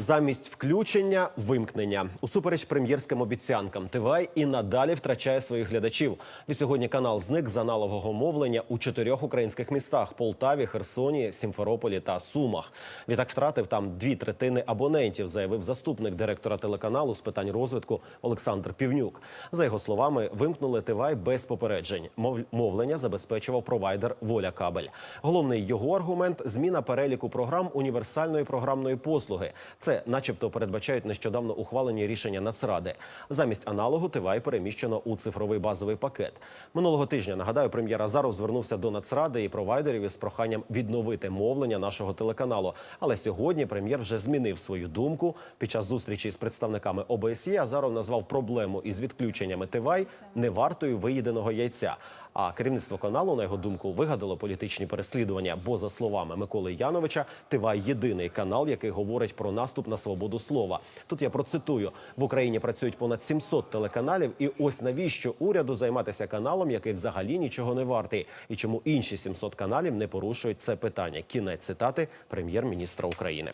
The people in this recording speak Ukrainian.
Замість включення вимкнення усупереч прем'єрським обіцянкам ТВАЙ і надалі втрачає своїх глядачів. Відсьогодні канал зник з аналогового мовлення у чотирьох українських містах: Полтаві, Херсоні, Сімферополі та Сумах. Відтак втратив там дві третини абонентів, заявив заступник директора телеканалу з питань розвитку Олександр Півнюк. За його словами, вимкнули ТВАЙ без попереджень. Мов- Мовлення забезпечував провайдер Воля Кабель. Головний його аргумент зміна переліку програм універсальної програмної послуги. Це, начебто, передбачають нещодавно ухвалені рішення Нацради. Замість аналогу ТВАЙ переміщено у цифровий базовий пакет. Минулого тижня нагадаю, прем'єр Азаров звернувся до Нацради і провайдерів із проханням відновити мовлення нашого телеканалу. Але сьогодні прем'єр вже змінив свою думку. Під час зустрічі з представниками ОБСЄ Азаров назвав проблему із відключеннями ТВАЙ невартою виїденого яйця. А керівництво каналу, на його думку, вигадало політичні переслідування. Бо, за словами Миколи Яновича, ТВАЙ – єдиний канал, який говорить про наступ на свободу слова. Тут я процитую: в Україні працюють понад 700 телеканалів, і ось навіщо уряду займатися каналом, який взагалі нічого не вартий, і чому інші 700 каналів не порушують це питання. Кінець цитати прем'єр-міністра України.